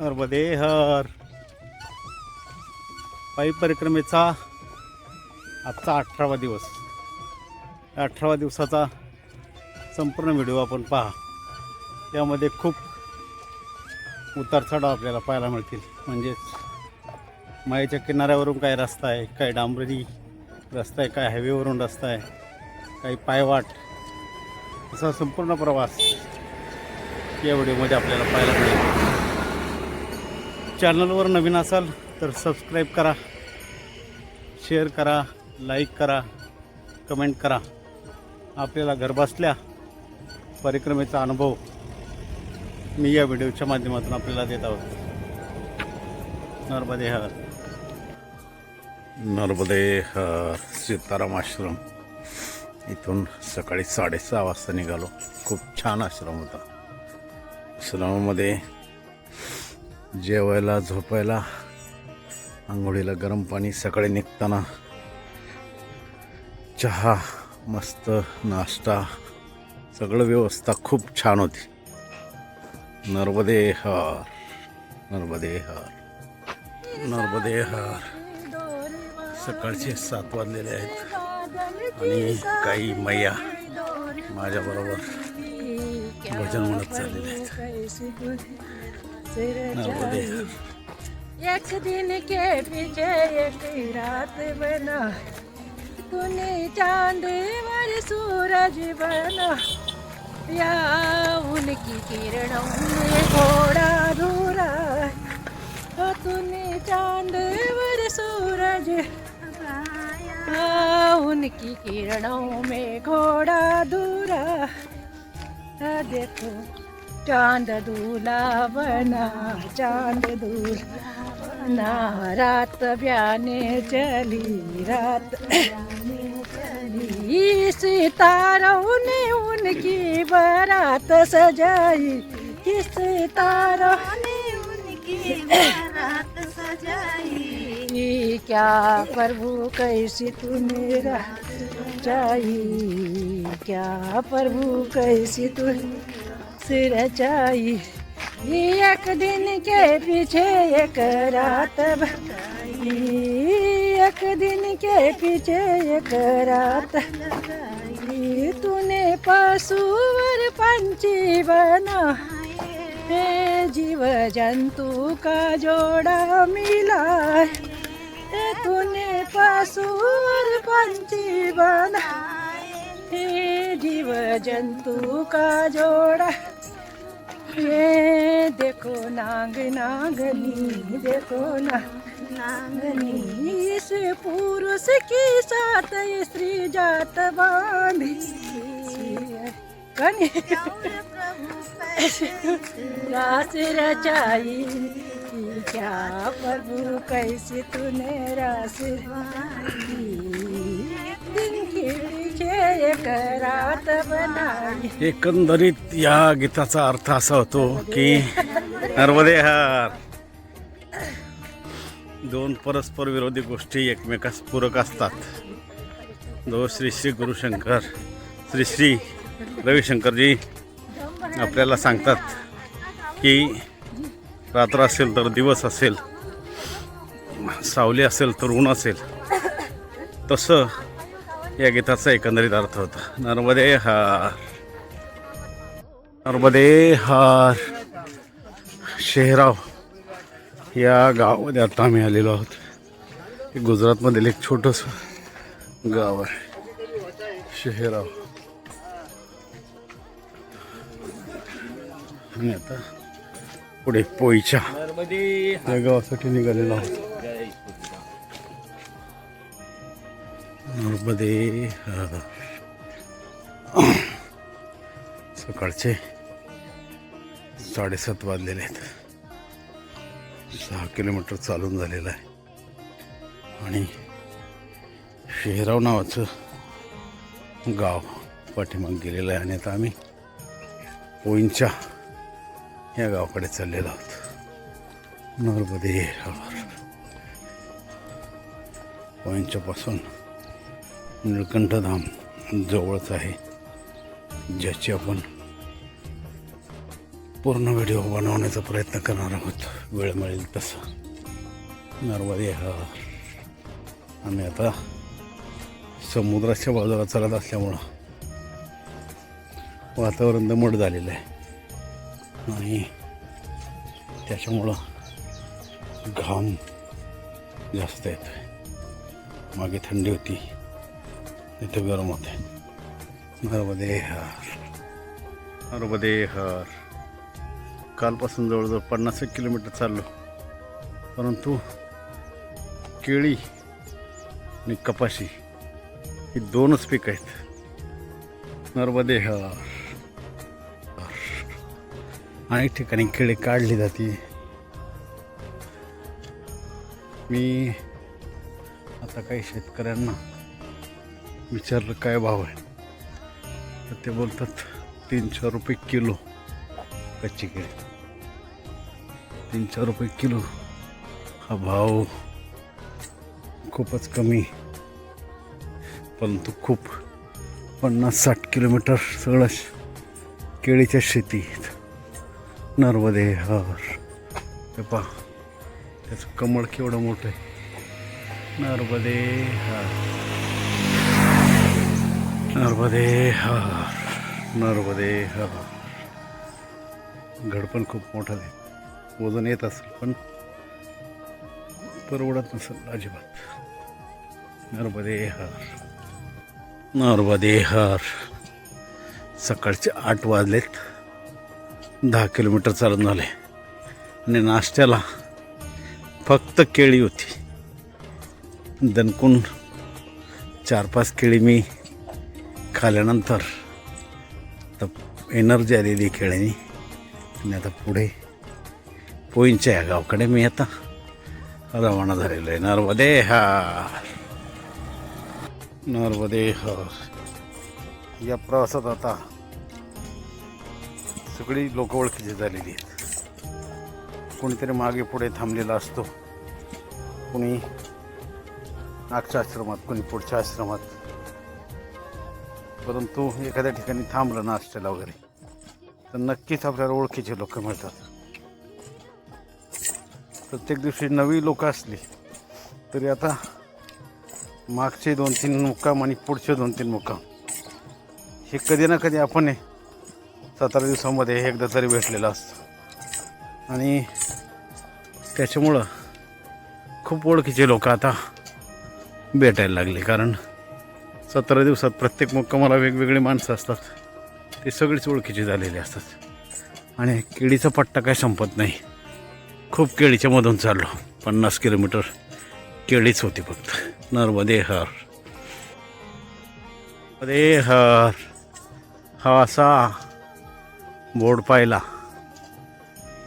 नर्मदे हर पायी परिक्रमेचा आजचा अठरावा दिवस. या अठरावा दिवसाचा संपूर्ण व्हिडिओ आपण पहा. यामध्ये खूप उतार चढाव आपल्याला पाहायला मिळतील. म्हणजेच मायेच्या किनाऱ्यावरून काय रस्ता आहे काय डांबरी रस्ता आहे काय हायवेवरून रस्ता आहे काही पायवाट असा संपूर्ण प्रवास या व्हिडिओमध्ये आपल्याला पाहायला मिळेल. चॅनलवर नवीन असाल तर सबस्क्राईब करा शेअर करा लाईक करा कमेंट करा. आपल्याला घरबसल्या परिक्रमेचा अनुभव मी या व्हिडिओच्या माध्यमातून आपल्याला देत आहोत. नर्मदे हर. नर्मदे हर सीताराम आश्रम. इथून सकाळी साडेसहा वाजता निघालो. खूप छान आश्रम होता. आश्रमामध्ये जेवायला झोपायला आंघोळीला गरम पाणी सकाळी निघताना चहा मस्त नाश्ता सगळं व्यवस्था खूप छान होती. नर्मदे हर नर्मदे हर नर्मदे हर. सकाळचे सात वाजलेले आहेत आणि काही मैया माझ्याबरोबर भजन म्हणत चाललेले आहेत. एक दिन के पीछे एक रात बना। तूने चाँद वर सूरज बना। या उनकी किरणों में घोड़ा धूरा ओ तूने चाँद वर सूरज उनकी किरणों में घोड़ा धूरा आ, देखो। चाँद दूल्हा बना चाँद दूल्हा रात ब्याने चली। रात चली सितारों ने उनकी बारात सजाई, इस सितारों ने उनकी बारात सजाई। क्या प्रभु कैसी तूने रचाई क्या प्रभु कैसी तू सिर रचाई एक दिन के पीछे एक रात बताई। एक दिन के पीछे एक रात तूने पशुवर पंछी बना। हे जीव जंतु का जोड़ा मिला। तूने पशुवर पंछी बना। हे जीव जंतु का जोड़ा। ये देखो नांग नांगनी देखो ना नागनी। इस पुरुष की साथ स्त्री जात बांधी। कनी रास रचाई क्या प्रभु कैसे तूने रास। एकंदरीत या गीताचा अर्थ असा होतो की नर्मदे हार. दोन परस्पर विरोधी गोष्टी एकमेकास पूरक असतात. दो श्री श्री गुरुशंकर श्री श्री रविशंकरजी आपल्याला सांगतात की रात्र असेल तर दिवस असेल सावली असेल तर ऊन असेल. तसं या गीताचा एकंदरीत अर्थ होता. नर्मदे हार. नर्मदे हार. शेहराव या गावामध्ये आता आम्ही आलेलो आहोत. हे गुजरातमधील एक छोटंसं गाव आहे. शेहराव. आणि आता पुढे पोईच्या या गावासाठी निघालेलो आहोत. नर्मदे सकाळचे साडेसात वाजलेले आहेत सहा किलोमीटर चालून झालेलं आहे. आणि शेहराव नावाचं गाव पाठीमाग गेलेलं आहे आणि आता आम्ही पोईंच्या या गावाकडे चाललेलो आहोत. नर्मदे पोईंच्यापासून निळकंठधाम जवळच आहे ज्याची आपण पूर्ण व्हिडिओ बनवण्याचा प्रयत्न करणार आहोत. वेळ मिळेल तसा. नर्मदे हा. आम्ही आता समुद्राच्या बाजूला चालत असल्यामुळं वातावरण दमट झालेलं आहे. आणि त्याच्यामुळं घाम जास्त येतो मागे थंडी होती. इथं गरम होते नर्मदे हार नर्मदे हर कालपासून जवळजवळ पन्नास एक किलोमीटर चाललो. परंतु केळी आणि कपाशी ही दोनच पीक आहेत. नर्मदे हर अनेक ठिकाणी केळी काढली जाते. मी आता काही शेतकऱ्यांना विचारलं काय भाव आहे? तर ते बोलतात तीनशे रुपये किलो कच्ची केळी. तीनशे रुपये किलो. हा भाव खूपच कमी. परंतु खूप. पन्नास साठ किलोमीटर सगळं केळीच्या शेतीत. नर्मदे हर. हे पहा त्याचं कमळ केवढं मोठं आहे. नर्मदे हर. नर्मदे हर नर्मदे हर घड पण खूप मोठं आहे. वजन येत असेल पण परवडत नसेल अजिबात. नर्मदे हर नर्मदे हर सकाळचे आठ वाजलेत. दहा किलोमीटर चालून झाले. आणि नाश्त्याला फक्त केळी होती. दणकून चार पाच केळी मी खाल्यानंतर तर एनर्जी आलेली खेळणी आणि आता पुढे पोईंच्या या गावाकडे मी आता रवाना झालेलो आहे. नर्मदे हार. नर्मदे हार. या प्रवासात आता सगळी लोक ओळखीची झालेली आहेत. कोणीतरी मागे पुढे थांबलेला असतो. कुणी मागच्या आश्रमात कोणी पुढच्या आश्रमात. परंतु एखाद्या ठिकाणी थांबलं नाश्त्याला वगैरे तर नक्कीच आपल्याला ओळखीचे लोक मिळतात. प्रत्येक दिवशी नवी लोक असली तरी आता मागचे दोन तीन मुक्काम आणि पुढचे दोन तीन मुक्काम हे कधी ना कधी आपण सतरा दिवसामध्ये एकदा तरी भेटलेलं असतं. आणि त्याच्यामुळं खूप ओळखीचे लोक आता भेटायला लागले. कारण सतरा दिवसात प्रत्येक मुक्कामाला वेगवेगळी माणसं असतात. ते सगळीच ओळखीची झालेली असतात. आणि केळीचा पट्टा काय संपत नाही. खूप केळीच्या मधून चाललो. पन्नास किलोमीटर केळीच होती फक्त. नर्मदे हर. अरे हर. हा असा बोर्ड पाहिला.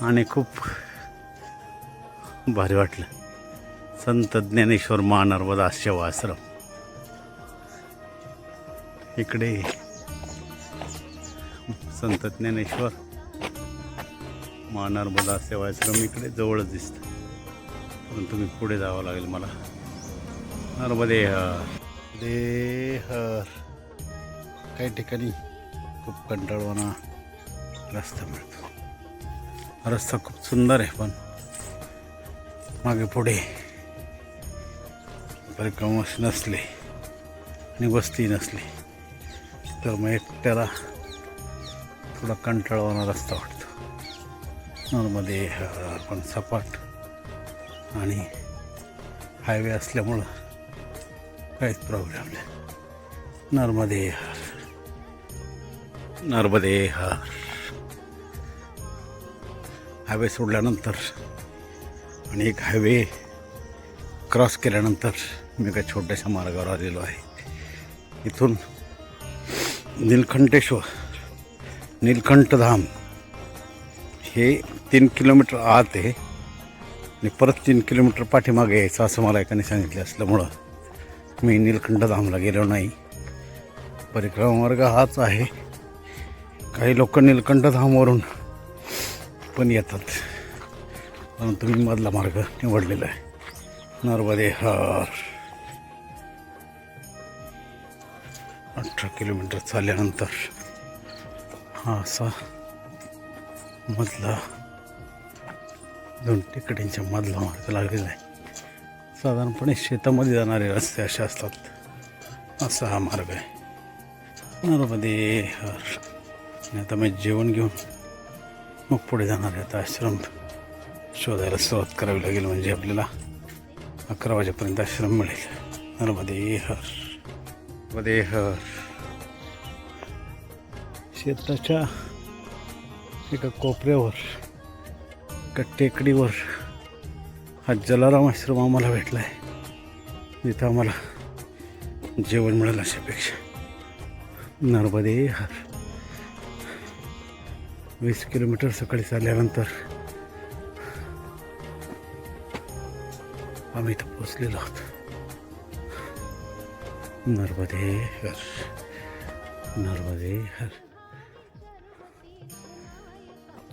आणि खूप भारी वाटलं. संत ज्ञानेश्वर महानर्मदा सेवा आश्रम. इकडे. संत ज्ञानेश्वर. महानर्मदा सेवा आश्रम इकडे जवळच दिसतं. पण तुम्ही पुढे जावं लागेल मला. नर्मदे हर. दे हर. काही ठिकाणी खूप कंटाळवाना रस्ता मिळतो. रस्ता खूप सुंदर आहे पण मागे पुढे परिक्रमाश नसले आणि वस्ती नसली. तर मग एकट्याला थोडा कंटाळवाना रस्ता वाटतो. नॉर्मली पण सपाट आणि हायवे असल्यामुळं काहीच प्रॉब्लेम नाही. नर्मदे हार नर्मदे हार हायवे सोडल्यानंतर आणि एक हायवे क्रॉस केल्यानंतर मी एका छोट्याशा मार्गावर आलेलो आहे. इथून नीलकंठेश्वर निलकंठधाम हे तीन किलोमीटर आत आहे. आणि परत तीन किलोमीटर पाठीमागे यायचं असं मला एकाने सांगितलं असल्यामुळं मी निलकंठधामला गेलो नाही. परिक्रमा मार्ग हाच आहे. काही लोक निलकंठधामवरून पण येतात. परंतु मी मधला मार्ग निवडलेला आहे. नर्मदे हर. अठरा किलोमीटर चालल्यानंतर हा असा मधला दोन तिकडींच्या मधला मार्ग लागलेला आहे. साधारणपणे शेतामध्ये जाणारे रस्ते असे असतात. असा हा मार्ग आहे. नर्मदे हर. आणि आता मी जेवण घेऊन मग पुढे जाणार आहे. आता आश्रम शोधायला सुरुवात करावी लागेल म्हणजे आपल्याला अकरा वाजेपर्यंत आश्रम मिळेल. नर्मदे हर. नर्मदे हर. शेताच्या एका कोपऱ्यावर एका टेकडीवर हा जलाराम आश्रम आम्हाला भेटला आहे जिथं आम्हाला जेवण मिळेल अशापेक्षा. नर्मदे हर. वीस किलोमीटर सकाळी चालल्यानंतर आम्ही इथं पोचलेलो आहोत. नर्मदे हर. नर्मदे हर.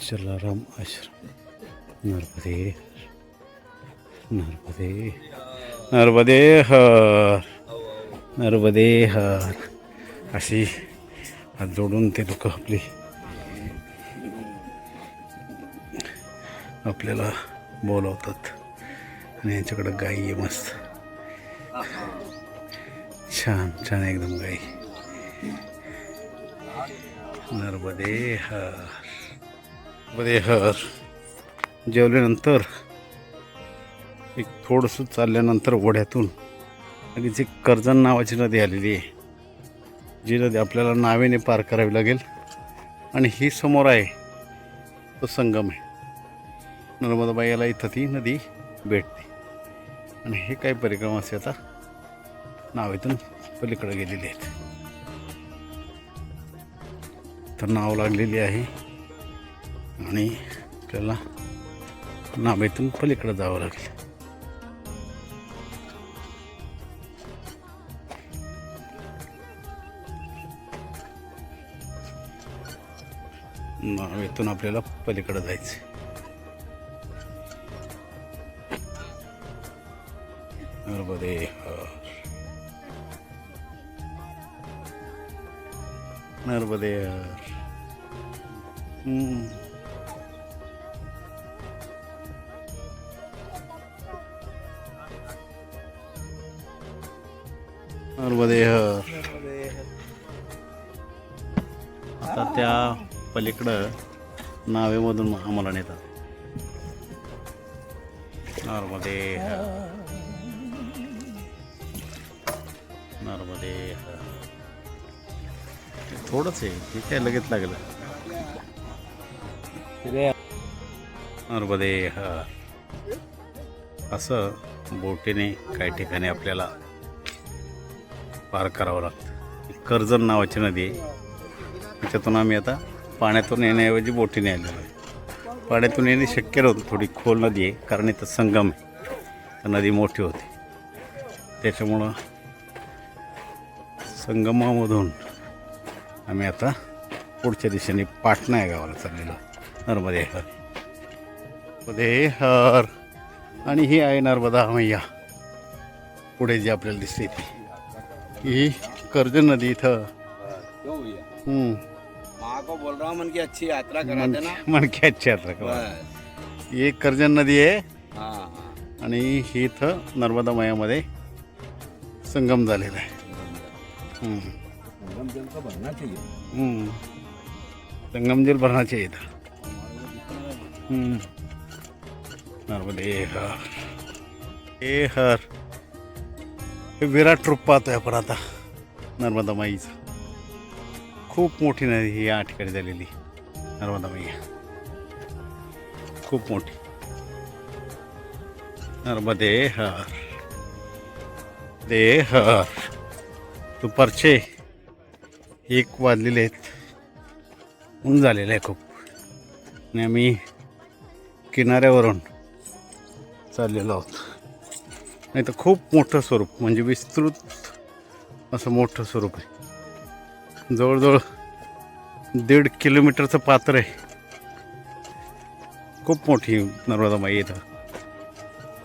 जलाराम आश्रम नर्मदे हर नर्मदे नर्मदे हर नर्मदे हर अशी हात जोडून ते लोक आपली आपल्याला बोलवतात आणि यांच्याकडं गाई आहे मस्त छान छान एकदम गाई नर्मदे हर मध्ये हर जेवल्यानंतर एक थोडंसं चालल्यानंतर ओढ्यातून लगेच एक कर्जन नावाची नदी आलेली आहे. जी नदी आपल्याला नावेने पार करावी लागेल. आणि ही समोर आहे. तो संगम आहे. नर्मदाबाई याला इथं ती नदी भेटते. आणि हे काही परिक्रमा असे आता नावेतून पलीकडे गेलेले आहेत. तर नाव लागलेली आहे आणि आपल्याला नावेतून पलीकडे जावं लागेल. नावेतून आपल्याला पलीकडे जायचं नर्मदे नर्मदे हम्म. नर्मदे हर आता त्या पलीकडं नावेमधून आम्हाला नेतात नर्मदे हर नर्मदे हर थोडंच आहे हे काय लगेच लागलं. नर्मदे हर असं बोटीने काही ठिकाणी आपल्याला पार करावं लागतं. कर्जन नावाची नदी आहे. त्याच्यातून आम्ही आता पाण्यातून येण्याऐवजी बोटीने आलेलो आहे पाण्यातून येणे शक्य नव्हतं. थोडी खोल नदी आहे कारण इथं संगम आहे. तर नदी मोठी होती. त्याच्यामुळं संगमामधून आम्ही आता पुढच्या दिशेने पाटणा या गावाला चाललेलो नर्मदे हर. नर्मदे हर. आणि ही आहे नर्मदा मैया पुढे जी आपल्याला दिसते ती. ही कर्जन नदी इथं. क्यों भैया हम्म, माँ को बोल रहा हूँ मन की अच्छी यात्रा करा देना. मणक्याची यात्रा करा. बस. ही एक कर्जन नदी आहे. हाँ हाँ. आणि ही इथं नर्मदा मयामध्ये संगम झालेला आहे. हम्म, संगम जल का भरना चाहिए हम्म. संगम जल भरण्याचे इथं हम्म. नर्मदे हर हे हर विराट रूप पाहतोय आपण आता नर्मदा माईचं. खूप मोठी नदी ही या ठिकाणी झालेली. नर्मदा माई. खूप मोठी. नर्मदे हर. दे हर. दुपारचे एक वाजलेले आहेत. ऊन झालेलं आहे खूप. आणि आम्ही किनाऱ्यावरून चाललेलो आहोत. नाही तर खूप मोठं स्वरूप म्हणजे विस्तृत असं मोठं स्वरूप आहे. जवळजवळ दीड किलोमीटरचं पात्र आहे. खूप मोठी नर्मदा माई इथं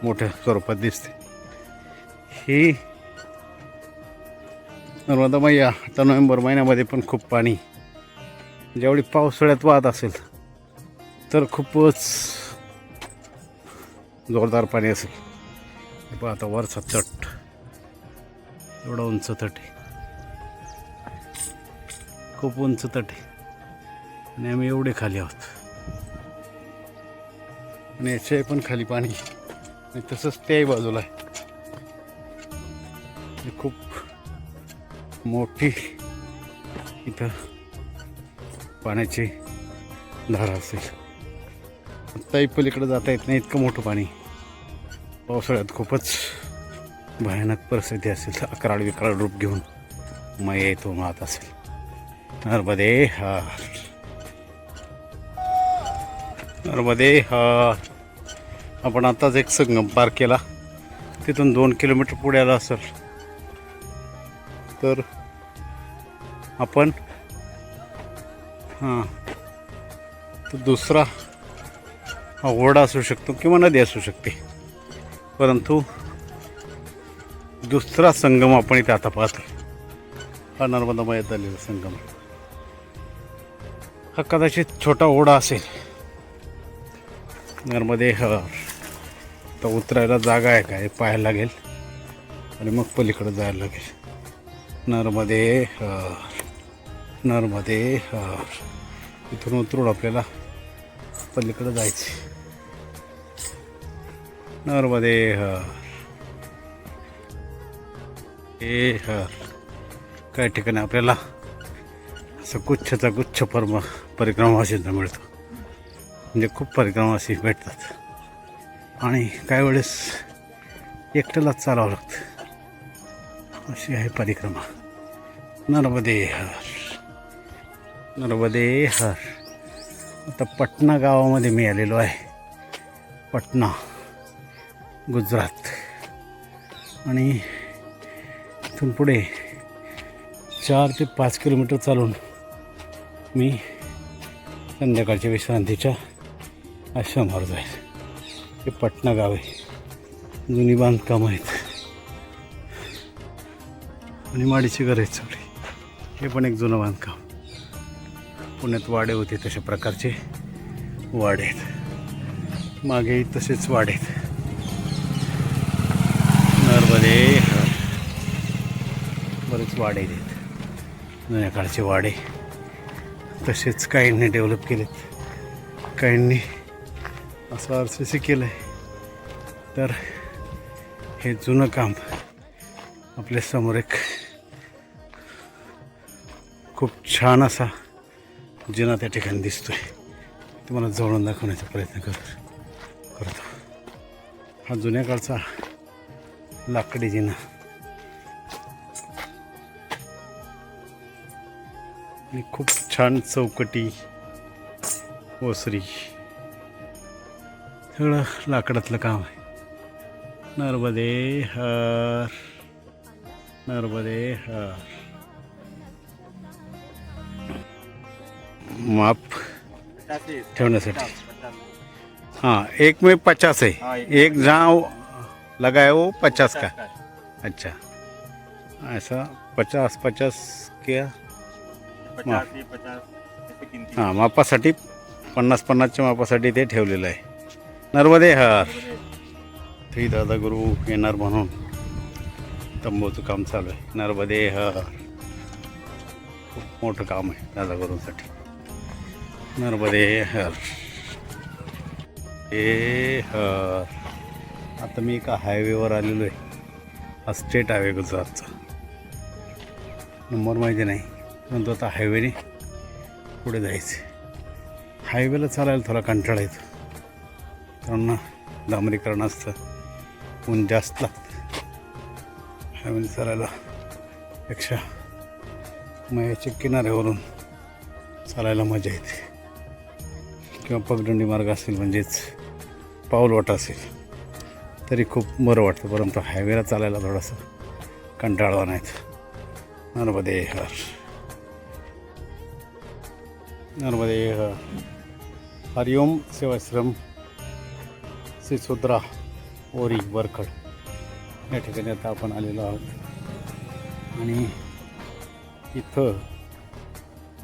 मोठ्या स्वरूपात दिसते. ही नर्मदा मैया आता नोव्हेंबर महिन्यामध्ये पण खूप पाणी ज्यावेळी पावसाळ्यात वाहत असेल तर खूपच जोरदार पाणी असेल. पहा आता वरचा तट. एवढा उंच तट आहे. खूप उंच तट आहे. आणि आम्ही एवढे खाली आहोत. आणि याच्या पण खाली पाणी आणि तसंच त्याही बाजूला आहे. खूप मोठी इथं पाण्याची धार असेल. आत्ताही पलीकडे जाता येत नाही इतकं मोठं पाणी पावसाळ्यात खूपच भयानक परिस्थिती असेल. अकराळ विकराळ रूप घेऊन मय येतो मात असेल. नर्मदे हा. नर्मदे हा. आपण आताच एक संगम पार केला. तिथून दोन किलोमीटर पुढे आला असेल. तर आपण हां. तर दुसरा हा ओढा असू शकतो किंवा नदी असू शकते. परंतु दुसरा संगम आपण इथे आता पाहतो हा नर्मदामयात आलेला संगम हा कदाचित छोटा ओढा असेल. नर्मदे तर उतरायला जागा आहे काय हे पाहायला लागेल. आणि मग पलीकडे जायला लागेल. नर्मदे नर्मदे इथून उतरून आपल्याला पलीकडे जायचं नर्मदेह हर काही ठिकाणी आपल्याला असं गुच्छचा गुच्छ परम परिक्रमावासींना मिळतो. म्हणजे खूप परिक्रमाशी भेटतात. आणि काही वेळेस एकट्यालाच चालावं लागतं. अशी आहे परिक्रमा. नर्मदे हर नर्मदे हर आता पटना गावामध्ये मी आलेलो आहे. पटना गुजरात. आणि इथून पुढे चार ते पाच किलोमीटर चालून मी संध्याकाळच्या विश्रांतीच्या आश्रमावर जाईल. हे पटना गाव आहे. जुनी बांधकामं आहेत. आणि माडीची घर आहेत सगळी हे पण एक जुनं बांधकाम. पुण्यात वाडे होते तशा प्रकारचे वाडे आहेत. मागेही तसेच वाडे आहेत. मध्ये बरेच वाडे आहेत. जुन्या काळचे वाडे. तसेच काहींनी डेव्हलप केलेत. काहींनी असं आर सी सी केलं आहे तर हे जुनं काम आपल्यासमोर एक खूप छान असा जिना त्या ठिकाणी दिसतोय. तुम्हाला जवळून दाखवण्याचा प्रयत्न कर करतो. हा जुन्या काळचा लाकडी जिना आणि खूप छान चौकटी ओसरी. सगळं लाकडातलं काम आहे. नर्मदे हर नर्मदे हर. माप ठेवण्यासाठी. हाँ एक में पचास है एक जहाँ लगा है वो पचास का? अच्छा। ऐसा पचास पचास क्या? हां मापासाठी पन्नास पन्नासच्या मापासाठी ते ठेवलेलं आहे. नर्मदे हर। थ्री दादा गुरु येणार म्हणून. तंबूचं काम चालू आहे. नर्मदे हर। खूप मोठं काम आहे दादा गुरूंसाठी. नर्मदे हर। ए हर। आता मी एका हायवेवर आलेलो आहे. हा स्टेट हायवे गुजरातचा. नंबर माहिती नाही. परंतु आता हायवेने पुढे जायचं हायवेला चालायला थोडा कंटाळा येतो. कारण डांबरीकरण असतं. ऊन जास्त लागतं. हायवेने चालायला पेक्षा मयाच्या किनाऱ्यावरून चालायला मजा येते. किंवा पगडंडी मार्ग असेल म्हणजेच पाऊलवाटा असेल. तरी खूप बरं वाटतं परंतु हायवेला चालायला थोडंसं कंटाळवा नाहीत नर्मदे हर. नर्मदे हर. हरिओम सेवाश्रम सिसोद्रा ओरी वरखड. या ठिकाणी आता आपण आलेलो आहोत. आणि इथं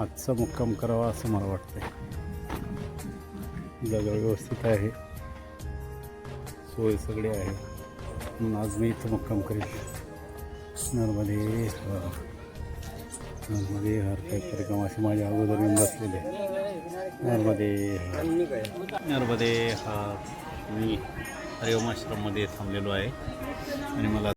आजचा मुक्काम करावा असं मला वाटतं जागा व्यवस्थित आहे. सोय सगळी आहे. म्हणून आज मी इथं मुक्काम करेल नर्मदे नर्मदे हर काही कार्यक्रम असे माझ्या अगोदर येऊन बसलेले नर्मदे नर्मदे हा मी हरिओम आश्रममध्ये थांबलेलो आहे. आणि मला